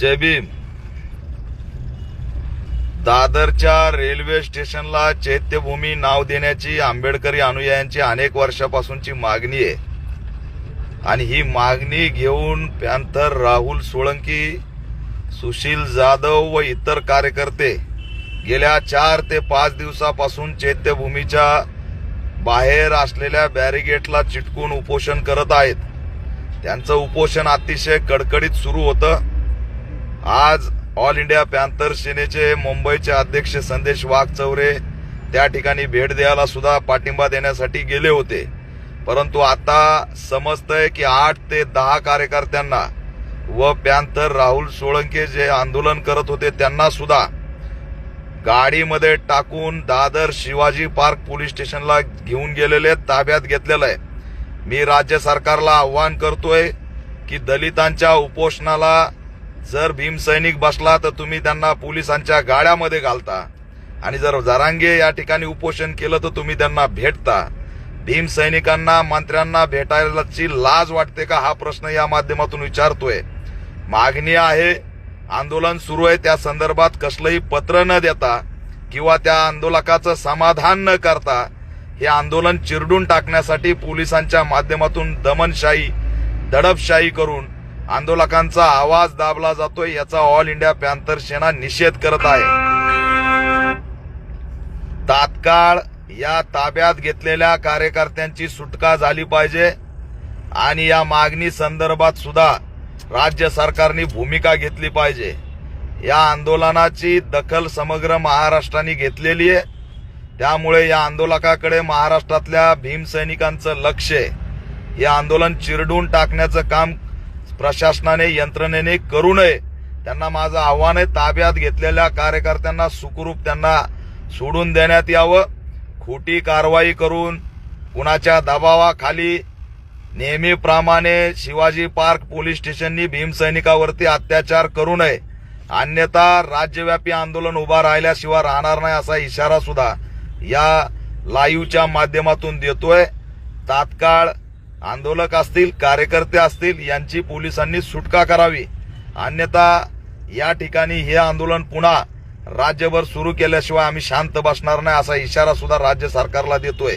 जय भीम. दादरच्या रेल्वे स्टेशनला चैत्यभूमी नाव देण्याची आंबेडकरी अनुयायांची अनेक वर्षापासूनची मागणी आहे. आणि ही मागणी घेऊन पॅन्थर राहुल सोळंकी सुशील जाधव व इतर कार्यकर्ते गेल्या चार ते पाच दिवसापासून चैत्यभूमीच्या बाहेर असलेल्या बॅरिगेटला चिटकून उपोषण करत आहेत. त्यांचं उपोषण अतिशय कडकडीत सुरू होतं. आज ऑल इंडिया पॅन्थर सेनेचे मुंबईचे अध्यक्ष संदेश वाघचौरे त्या ठिकाणी भेट द्यायला सुद्धा पाठिंबा देण्यासाठी गेले होते. परंतु आता समजतंय की आठ ते दहा कार्यकर्त्यांना व पॅन्थर राहुल सोळंके जे आंदोलन करत होते त्यांना सुद्धा गाडीमध्ये टाकून दादर शिवाजी पार्क पोलीस स्टेशनला घेऊन गेलेले ताब्यात घेतलेलं आहे. मी राज्य सरकारला आव्हान करतोय की दलितांच्या उपोषणाला जर भीमसैनिक बसला तर तुम्ही त्यांना पोलिसांच्या गाड्यामध्ये घालता. आणि जर जरांगे या ठिकाणी उपोषण केलं तर तुम्ही त्यांना भेटता. भीमसैनिकांना मंत्र्यांना भेटायलाची लाज वाटते का हा प्रश्न या माध्यमातून विचारतोय. मागणी आहे आंदोलन सुरू आहे त्या संदर्भात कसलंही पत्र न देता किंवा त्या आंदोलकाचं समाधान न करता हे आंदोलन चिरडून टाकण्यासाठी पोलिसांच्या माध्यमातून दमनशाही दडपशाही करून आंदोलकांचा आवाज दाबला जातोय याचा ऑल इंडिया पॅन्थर सेना निषेध करत आहे. तात्काळ या ताब्यात घेतलेल्या कार्यकर्त्यांची सुटका झाली पाहिजे आणि या मागणी संदर्भात सुद्धा राज्य सरकारने भूमिका घेतली पाहिजे. या आंदोलनाची दखल समग्र महाराष्ट्राने घेतलेली आहे. त्यामुळे या आंदोलकाकडे महाराष्ट्रातल्या भीमसैनिकांचं लक्ष आहे. हे आंदोलन चिरडून टाकण्याचं काम प्रशासनाने यंत्रणेने करू नये. त्यांना माझं आव्हान आहे ताब्यात घेतलेल्या कार्यकर्त्यांना सुखरूप त्यांना सोडून देण्यात यावं. खोटी कारवाई करून कुणाच्या दबावाखाली नेहमीप्रमाणे शिवाजी पार्क पोलीस स्टेशननी भीमसैनिकावरती अत्याचार करू नये. अन्यथा राज्यव्यापी आंदोलन उभा राहिल्याशिवाय राहणार नाही असा इशारा सुद्धा या लाईव्हच्या माध्यमातून देतोय. तात्काळ आंदोलक असतील कार्यकर्ते असतील यांची पोलिसांनी सुटका करावी. अन्यथा या ठिकाणी हे आंदोलन पुन्हा राज्यभर सुरू केल्याशिवाय आम्ही शांत बसणार नाही असा इशारा सुद्धा राज्य सरकारला देतोय.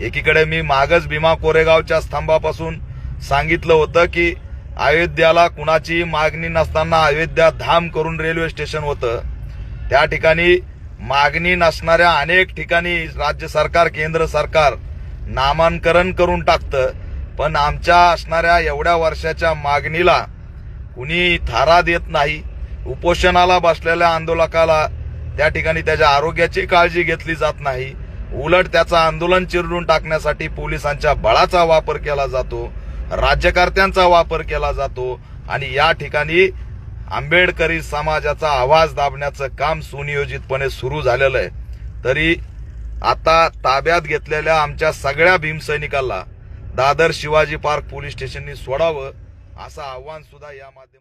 एकीकडे मी मागच भीमा कोरेगावच्या स्तंभापासून सांगितलं होतं की अयोध्याला कुणाची मागणी नसताना अयोध्या धाम करून रेल्वे स्टेशन होतं. त्या ठिकाणी मागणी नसणाऱ्या अनेक ठिकाणी राज्य सरकार केंद्र सरकार नामांकरण करून टाकतं. पण आमच्या असणाऱ्या एवढ्या वर्षाच्या मागणीला कुणी थारा देत नाही. उपोषणाला बसलेल्या आंदोलकाला त्या ठिकाणी त्याच्या आरोग्याची काळजी घेतली जात नाही. उलट त्याचं आंदोलन चिरडून टाकण्यासाठी पोलिसांच्या बळाचा वापर केला जातो राज्यकर्त्यांचा वापर केला जातो आणि या ठिकाणी आंबेडकरी समाजाचा आवाज दाबण्याचं काम सुनियोजितपणे सुरू झालेलं आहे. तरी आता ताब्यात घेतलेल्या आमच्या सगळ्या भीमसैनिकांना दादर शिवाजी पार्क पोलीस स्टेशननी सोडावं असं आव्हान सुद्धा या माध्यमातून